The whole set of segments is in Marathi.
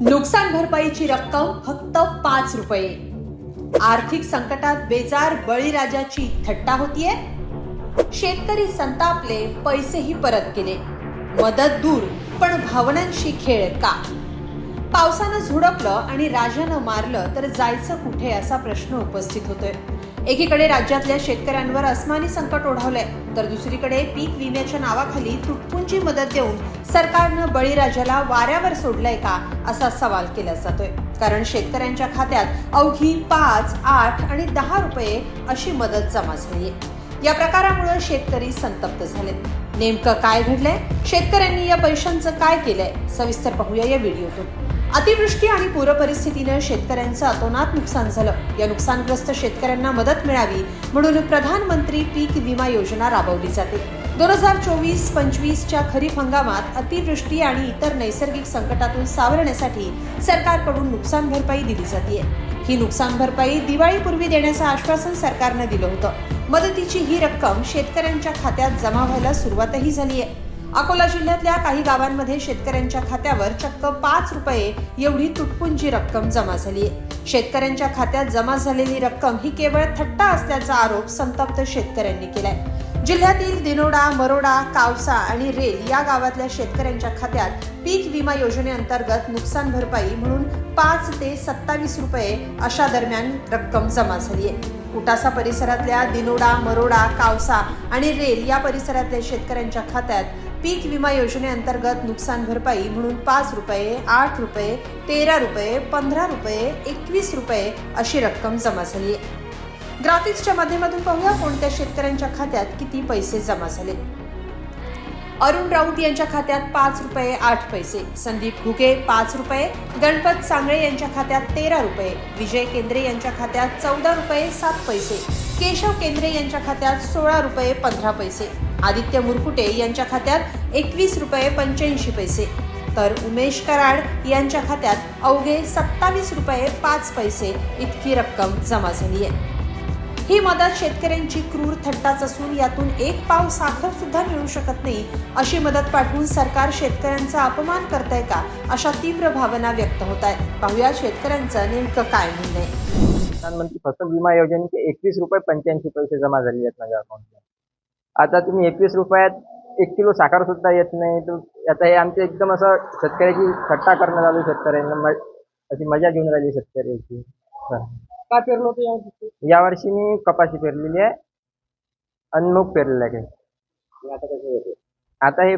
नुकसान भरपाईची रक्कम फक्त पाच रुपये. आर्थिक संकटात बेजार बळीराजाची थट्टा होतीये. शेतकरी संतापले पैसेही परत केले. मदत दूर पण भावनांशी खेळ का? पावसानं झुडपलं आणि राजानं मारलं तर जायचं कुठे असा प्रश्न उपस्थित होतोय. एकीकडे राज्यातल्या शेतकऱ्यांवर अस्मानी संकट ओढवलंय तर दुसरीकडे पीक विम्याच्या नावाखाली तुटपुंची मदत देऊन सरकारनं बळीराजाला वाऱ्यावर सोडलंय का असा सवाल केला जातोय. कारण शेतकऱ्यांच्या खात्यात अवघी पाच आठ आणि दहा रुपये अशी मदत जमा झालीय. या प्रकारामुळे शेतकरी संतप्त झालेत. नेमकं काय घडलंय? शेतकऱ्यांनी या पैशांचं काय केलंय? सविस्तर पाहूया या व्हिडिओतून. अतिवृष्टी आणि पूरपरिस्थितीनं शेतकऱ्यांचं अतोनात नुकसान झालं. या नुकसानग्रस्त शेतकऱ्यांना मदत मिळावी म्हणून प्रधानमंत्री पीक विमा योजना राबवली जाते. दोन हजार चोवीस पंचवीसच्या खरीप हंगामात अतिवृष्टी आणि इतर नैसर्गिक संकटातून सावरण्यासाठी सरकारकडून नुकसान भरपाई दिली जाते ही नुकसान भरपाई दिवाळीपूर्वी देण्याचं आश्वासन सरकारनं दिलं होतं. मदतीची ही रक्कम शेतकऱ्यांच्या खात्यात जमा व्हायला सुरुवातही झाली आहे अकोला जिल्ह्यातल्या काही गावांमध्ये शेतकऱ्यांच्या खात्यावर चक्क पाच रुपये एवढी तुटपुंजी रक्कम जमा झाली शेतकऱ्यांच्या खात्यात जमा झालेली रक्कम ही केवळ थट्टा असल्याचा आरोप संतप्त शेतकऱ्यांनी केलाय. जिल्ह्यातील दिनोडा मरोडा कावसा आणि रेल या गावातल्या शेतकऱ्यांच्या खात्यात पीक विमा योजनेअंतर्गत नुकसान भरपाई म्हणून पाच ते सत्तावीस रुपये अशा दरम्यान रक्कम जमा झाली आहे. कुटासा परिसरातल्या दिनोडा मरोडा कावसा आणि रेल या परिसरातल्या शेतकऱ्यांच्या खात्यात पीक विमा योजनेअंतर्गत नुकसान भरपाई म्हणून पाच रुपये आठ रुपये तेरा रुपये पंधरा रुपये एकवीस रुपये अशी रक्कम जमा झाली. आहे ग्राफिक्सच्या माध्यमातून पाहूया कोणत्या शेतकऱ्यांच्या खात्यात किती पैसे जमा झाले. अरुण राऊत यांच्या खात्यात पाच रुपये आठ पैसे. संदीप घुगे पाच रुपये. गणपत सांगळे यांच्या खात्यात तेरा रुपये. विजय केंद्रे यांच्या खात्यात चौदा रुपये सात पैसे. केशव केंद्रे यांच्या खात्यात सोळा रुपये पंधरा पैसे. आदित्य मुरकुटे यांच्या खात्यात एकवीस रुपये पंच्याऐंशी पैसे. तर उमेश कराड यांच्या खात्यात अवघे सत्तावीस रुपये पाच पैसे इतकी रक्कम जमा झाली आहे. ही मदत शेतकऱ्यांची क्रूर थट्टाच असून यातून एक पाव साखर सुद्धा मिळू शकत नाही अशी मदत पाठवून सरकार शेतकऱ्यांचा अपमान करताय का अशा तीव्र भावना व्यक्त होत आहेत पाहूया शेतकऱ्यांचं नेमकं काय म्हणणं आहे. प्रधानमंत्री फसल विमा योजनेचे एकवीस रुपये पंच्याऐंशी पैसे जमा झाले आहेत माझ्या अकाउंटला आता तुम्ही एकवीस रुपयात एक किलो साखर सुद्धा येत नाही. तर आता हे आमचे एकदम असं शेतकऱ्याची थट्टा करणं चालू शेतकऱ्यांना. म अशी मजा घेऊन राहिली शेतकऱ्याची. काय पेरलं होतं या यावर्षी मी कपाशी पेरलेली आहे. आणि मूग पेरलेला आहे. आता कसं होतं? आता हे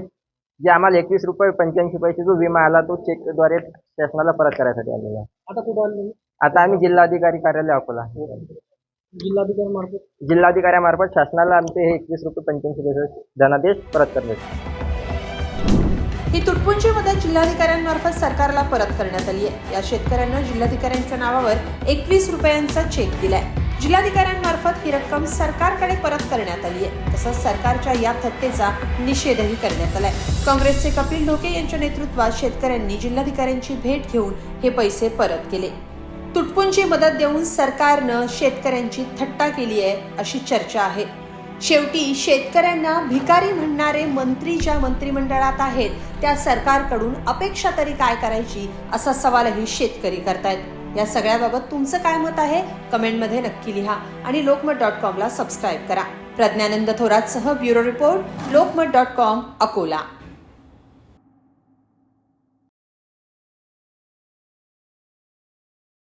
जे आम्हाला एकवीस रुपये पंच्याऐंशी पैसे जो विमा आला तो चेकद्वारे शासनाला परत करायसाठी आलेला आहे. आता कुठं? आता आम्ही जिल्हाधिकारी कार्यालय अकोला जिल्हाधिकारी मार्फत जिल्हाधिकाऱ्यामार्फत शासनाला आमचे हे एकवीस रुपये पंच्याऐंशी पैसे धनादेश परत करण्यात ही तुटपुंजी मदत जिल्हाधिकाऱ्यांमार्फत सरकारला परत करण्यात आली आहे. या शेतकऱ्यांना जिल्हाधिकाऱ्यांच्या नावावर एकवीस रुपयांचा चेक दिलाय. जिल्हाधिकाऱ्यांमार्फत ही रक्कम सरकारकडे परत करण्यात आली आहे. तसंच सरकारच्या या थट्टेचा निषेधही करण्यात आलाय. काँग्रेसचे कपिल ढोके यांच्या नेतृत्वात शेतकऱ्यांनी जिल्हाधिकाऱ्यांची भेट घेऊन हे पैसे परत केले. तुटपुंची मदत देऊन सरकारनं शेतकऱ्यांची थट्टा केली आहे अशी चर्चा आहे. शेवटी शेतकऱ्यांना भिकारी म्हणणारे मंत्री ज्या मंत्रिमंडळात आहेत त्या सरकारकडून अपेक्षा तरी काय करायची असा सवालही शेतकरी करतायत. या सगळ्याबाबत तुमचं काय मत आहे? कमेंटमध्ये नक्की लिहा आणि लोकमत डॉट कॉमला सबस्क्राईब करा. Pragyanand थोरातसह bureau report Lokmat dot com Akola.